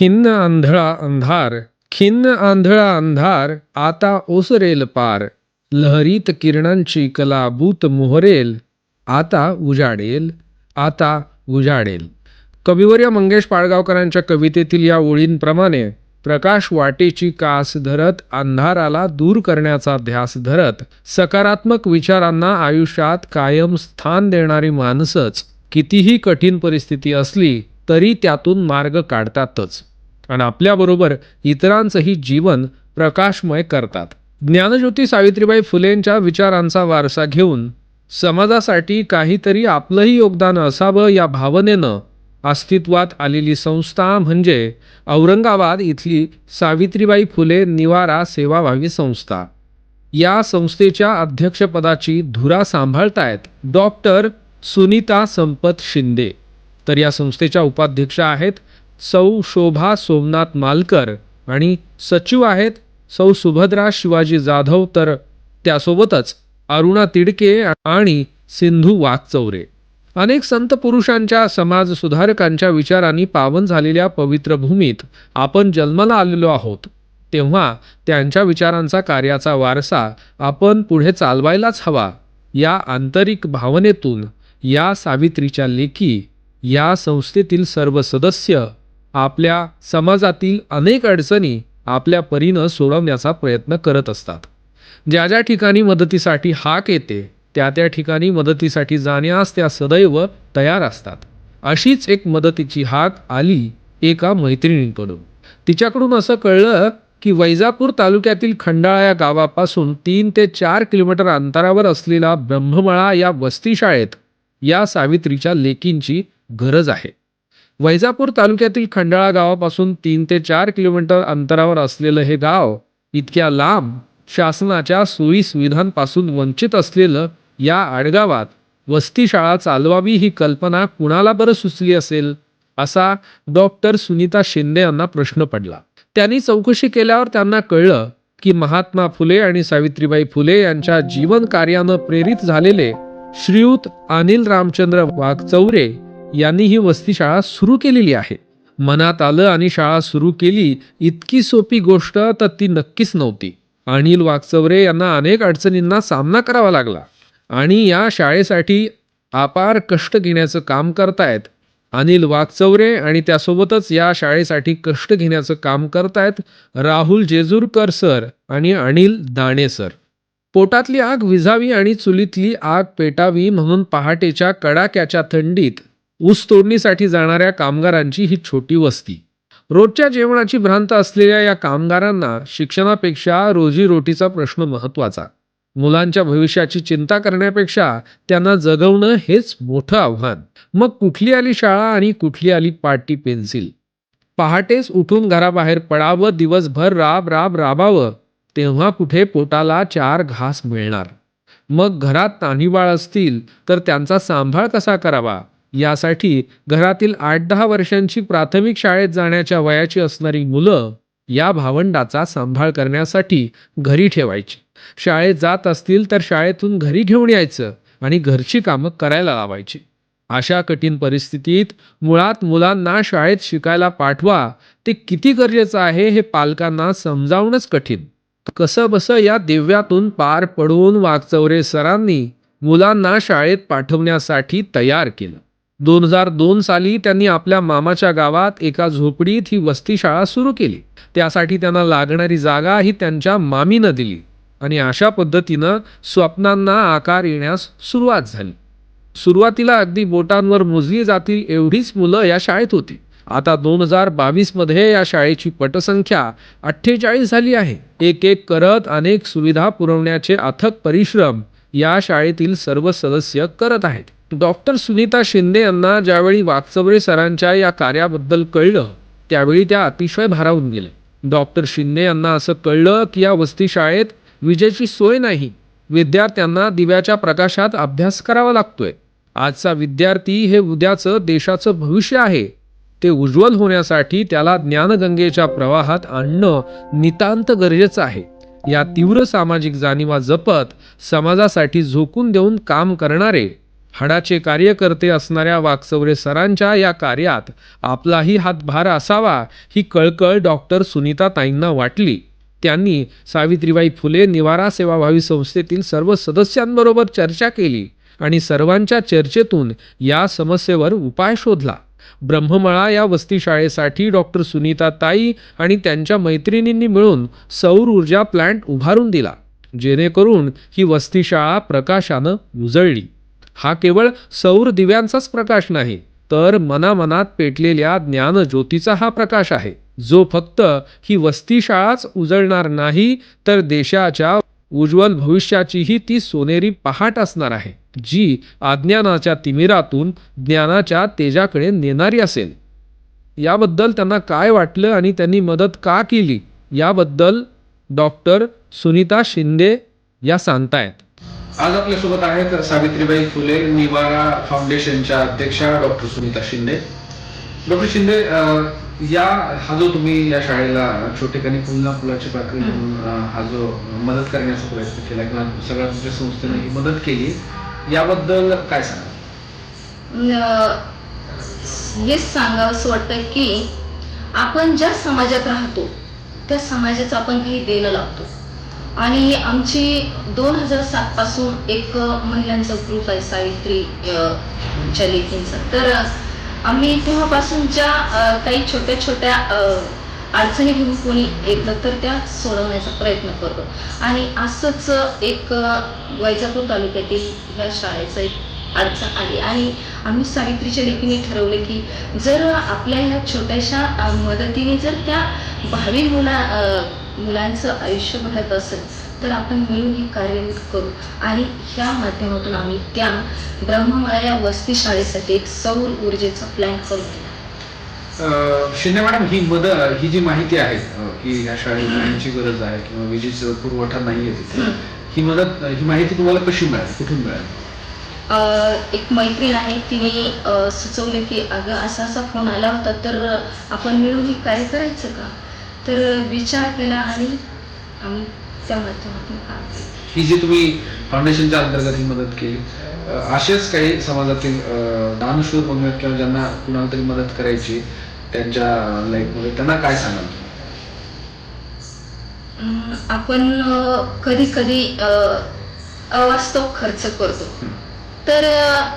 खिन्न आंधळा अंधार खिन्न आंधळा अंधार आता ओसरेल पार. लहरीत किरणांची कलाबूत मोहरेल आता उजाडेल आता उजाडेल. कविवर्य मंगेश पाळगावकरांच्या कवितेतील या ओळींप्रमाणे प्रकाश वाटेची कास धरत अंधाराला दूर करण्याचा ध्यास धरत सकारात्मक विचारांना आयुष्यात कायम स्थान देणारी माणसंच कितीही कठीण परिस्थिती असली तरी त्यातून मार्ग काढतातच. आणि आपल्याबरोबर इतरांचंही जीवन प्रकाशमय करतात. ज्ञानज्योती सावित्रीबाई फुलेंच्या विचारांचा वारसा घेऊन समाजासाठी काहीतरी आपलंही योगदान असावं या भावनेनं अस्तित्वात आलेली संस्था म्हणजे औरंगाबाद इथली सावित्रीबाई फुले निवारा सेवाभावी संस्था. या संस्थेच्या अध्यक्षपदाची धुरा सांभाळतायत डॉक्टर सुनीता संपत शिंदे. तर या संस्थेच्या उपाध्यक्षा आहेत सौ शोभा सोमनाथ मालकर आणि सचिव आहेत सौ सुभद्रा शिवाजी जाधव तर त्यासोबतच अरुणा तिडके आणि सिंधू वाघचौरे. अनेक संत पुरुषांच्या समाज सुधारकांच्या विचारांनी पावन झालेल्या पवित्र भूमीत आपण जन्माला आलेलो आहोत. तेव्हा त्यांच्या विचारांचा कार्याचा वारसा आपण पुढे चालवायलाच हवा. या आंतरिक भावनेतून या सावित्रीच्या लेखी या संस्थेतील सर्व सदस्य आपल्या समाजातील अनेक अडचणी आपल्या परीनं सोडवण्याचा प्रयत्न करत असतात. ज्या ज्या ठिकाणी मदतीसाठी हाक येते त्या त्या ठिकाणी मदतीसाठी जाण्यास त्या सदैव तयार असतात. अशीच एक मदतीची हाक आली एका मैत्रिणीकडून. तिच्याकडून असं कळलं की वैजापूर तालुक्यातील खंडाळा या गावापासून तीन ते चार किलोमीटर अंतरावर असलेला ब्रह्ममळा या वस्तीशाळेत या सावित्रीच्या लेकींची गरज आहे. वैजापूर तालुक्यातील खंडाळा गावापासून तीन ते चार किलोमीटर अंतरावर असलेलं हे गाव इतक्या लांब शासनाच्या सोयी सुविधांपासून वंचित असलेलं या आडगावात वस्तीशाळा चालवावी ही कल्पना कुणाला बरं सुचली असेल? असा डॉक्टर सुनीता शिंदे यांना प्रश्न पडला. त्यांनी चौकशी केल्यावर त्यांना कळलं की महात्मा फुले आणि सावित्रीबाई फुले यांच्या जीवन कार्यानं प्रेरित झालेले श्रीयुत अनिल रामचंद्र वाघचौरे यांनी ही वस्तीशाळा सुरू केलेली आहे. मनात आलं आणि शाळा सुरू केली इतकी सोपी गोष्ट तर ती नक्कीच नव्हती. अनिल वाघचौरे यांना अनेक अडचणींना सामना करावा लागला. आणि या शाळेसाठी अपार कष्ट घेण्याचं काम करतायत. अनिल वाघचौरे आणि त्यासोबतच या शाळेसाठी कष्ट घेण्याचं काम करतायत राहुल जेजूरकर सर आणि अनिल दाणे सर. पोटातली आग विझावी आणि चुलीतली आग पेटावी म्हणून पहाटेच्या कडाक्याच्या थंडीत ऊस तोडणीसाठी जाणाऱ्या कामगारांची ही छोटी वस्ती. रोजच्या जेवणाची भ्रांत असलेल्या या कामगारांना शिक्षणापेक्षा रोजीरोटीचा प्रश्न महत्त्वाचा. मुलांच्या भविष्याची चिंता करण्यापेक्षा त्यांना जगवणं हेच मोठं आव्हान. मग कुठली आली शाळा आणि कुठली आली पाटी पेन्सिल? पहाटेच उठून घराबाहेर पडावं दिवसभर राब राब राबावं तेव्हा कुठे पोटाला चार घास मिळणार? मग घरात तान्हीबाळ असतील तर त्यांचा सांभाळ कसा करावा? यासाठी घरातील आठ दहा वर्षांची प्राथमिक शाळेत जाण्याच्या वयाची असणारी मुलं या भावंडाचा सांभाळ करण्यासाठी घरी ठेवायची. शाळेत जात असतील तर शाळेतून घरी घेऊन यायचं आणि घरची कामं करायला लावायची. अशा कठीण परिस्थितीत मुळात मुलांना शाळेत शिकायला पाठवा ते किती गरजेचं आहे हे पालकांना समजावणंच कठीण. कसं बसं या दिव्यातून पार पडून वागचौरे सरांनी मुलांना शाळेत पाठवण्यासाठी तयार केलं. दोन हजार दोन साली त्यांनी आपल्या मामाच्या गावात एका झोपडीत ही वस्तीशाळा सुरू केली. त्यासाठी त्यांना लागणारी जागा ही त्यांच्या मामीनं दिली आणि अशा पद्धतीनं स्वप्नांना आकार येण्यास सुरुवात झाली. सुरुवातीला अगदी बोटांवर मोजली जातील एवढीच मुलं या शाळेत होती. आता दोन हजार बावीसमध्ये या शाळेची पटसंख्या अठ्ठेचाळीस झाली आहे. एक एक करत अनेक सुविधा पुरवण्याचे अथक परिश्रम या शाळेतील सर्व सदस्य करत आहेत. डॉक्टर सुनीता शिंदे यांना ज्यावेळी वाकचवरे सरांच्या या कार्याबद्दल कळलं त्यावेळी त्या अतिशय भारावून गेले. डॉक्टर शिंदे यांना असं कळलं की या वस्ती शाळेत विजेची सोय नाही. विद्यार्थ्यांना दिव्याच्या प्रकाशात अभ्यास करावा लागतोय. आजचा विद्यार्थी हे उद्याचं देशाचं भविष्य आहे. ते उज्ज्वल होण्यासाठी त्याला ज्ञानगंगेच्या प्रवाहात आणणं नितांत गरजेचं आहे. या तीव्र सामाजिक जाणीवा जपत समाजासाठी झोकून देऊन काम करणारे हाडाचे कार्यकर्ते असणाऱ्या वाकचौरे सरांच्या या कार्यात आपलाही हातभार असावा ही कळकळ डॉक्टर सुनीताताईंना वाटली. त्यांनी सावित्रीबाई फुले निवारा सेवाभावी संस्थेतील सर्व सदस्यांबरोबर चर्चा केली आणि सर्वांच्या चर्चेतून या समस्येवर उपाय शोधला. ब्रह्ममळा या वस्तीशाळेसाठी डॉक्टर सुनीताताई आणि त्यांच्या मैत्रिणींनी मिळून सौर ऊर्जा प्लांट उभारून दिला. जेणेकरून ही वस्तीशाळा प्रकाशानं उजळली. हा केवळ सौर दिव्यांचाच प्रकाश नाही तर मनामनात पेटलेल्या ज्ञानज्योतीचा हा प्रकाश आहे. जो फक्त ही वस्तीशाळाच उजळणार नाही तर देशाच्या उज्ज्वल भविष्याचीही ती सोनेरी पहाट असणार आहे. जी अज्ञानाच्या तिमिरातून ज्ञानाच्या तेजाकडे नेणारी असेल. याबद्दल त्यांना काय वाटलं आणि त्यांनी मदत का केली याबद्दल डॉक्टर सुनीता शिंदे या सांगतायत. आज आपल्यासोबत आहेत सावित्रीबाई फुले निवारा फाउंडेशनच्या अध्यक्षा डॉक्टर सुनीता शिंदे. डॉक्टर शिंदे या हा जो तुम्ही या शाळेला छोटेखानी पुन्हा फुलाची पाकळी म्हणून हा जो मदत करण्याचा प्रयत्न केला किंवा सगळ्या तुमच्या संस्थेने ही मदत केली याबद्दल काय सांगा हेच हेच सांगावंसं वाटतं की आपण ज्या समाजात राहतो त्या समाजाचं आपण काही देणं लागतो. आणि आमची दोन हजार सात पासून एक महिलांचा ग्रुप आहे सावित्री च्या लेखींचा तर आम्ही तेव्हापासून ज्या काही छोट्या छोट्या अडचणी घेऊन कोणी येतं तर त्या सोडवण्याचा प्रयत्न करतो. आणि असंच एक वैजापूर तालुक्यातील ह्या शाळेचं एक अडचण आली. आणि आम्ही सावित्रीच्या लेखीने ठरवले की जर आपल्या ह्या छोट्याशा मदतीने जर त्या भावी मुला मुलांचं आयुष्य घडत असेल तर आपण मिळून हे कार्य करू. आणि ह्या माध्यमातून आम्ही त्या ब्रह्ममाया या वस्ती शाळेसाठी एक सौर ऊर्जेचा प्लॅन करू शिंदे मॅडम ही मदत ही जी माहिती आहे की या शाळेत पाण्याची गरज आहे किंवा विजेचा पुरवठा नाहीये तिथे हं. मदत ही माहिती तुम्हाला कशी मिळाली कुठून मिळाली एक मैत्रीण आहे तिने सुचवलं की अगं असा असा फोन आला होता तर आपण मिळून हे कार्य करायचं का तर विचार केला आणि आम्ही त्या माध्यमातून काम केलं. ही जी तुम्ही फाउंडेशनच्या अंतर्गत ही मदत केली अं, असेच काही समाजातील अं, दानशूर म्हणूयात किंवा ज्यांना कुणाला तरी मदत करायची त्यांच्या लाईफमध्ये त्यांना काय सांगाल? तुम्ही? अं, आपण कधी कधी अवास्तव खर्च करतो. तर अ,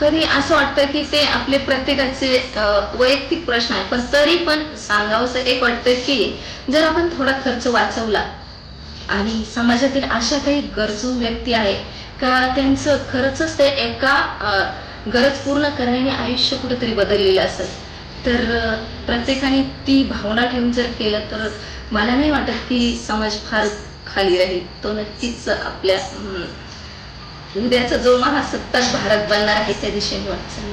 कधी असं वाटतं की ते आपले प्रत्येकाचे अ, वैयक्तिक प्रश्न आहे. पण तरी पण सांगावंसं एक वाटतं की जर आपण थोडा खर्च वाचवला आणि समाजातील अशा काही गरजू व्यक्ती आहे का त्यांचं खरंच ते एका अ, गरज पूर्ण करण्याने आयुष्य कुठेतरी बदललेलं असेल? तर प्रत्येकाने ती भावना ठेवून जर केलं तर मला नाही वाटत की समाज फार खाली राहील. तो नक्कीच आपल्या उद्याचा जो महासत्ताक भारत बनणार आहे त्या दिशेने वाटचाल.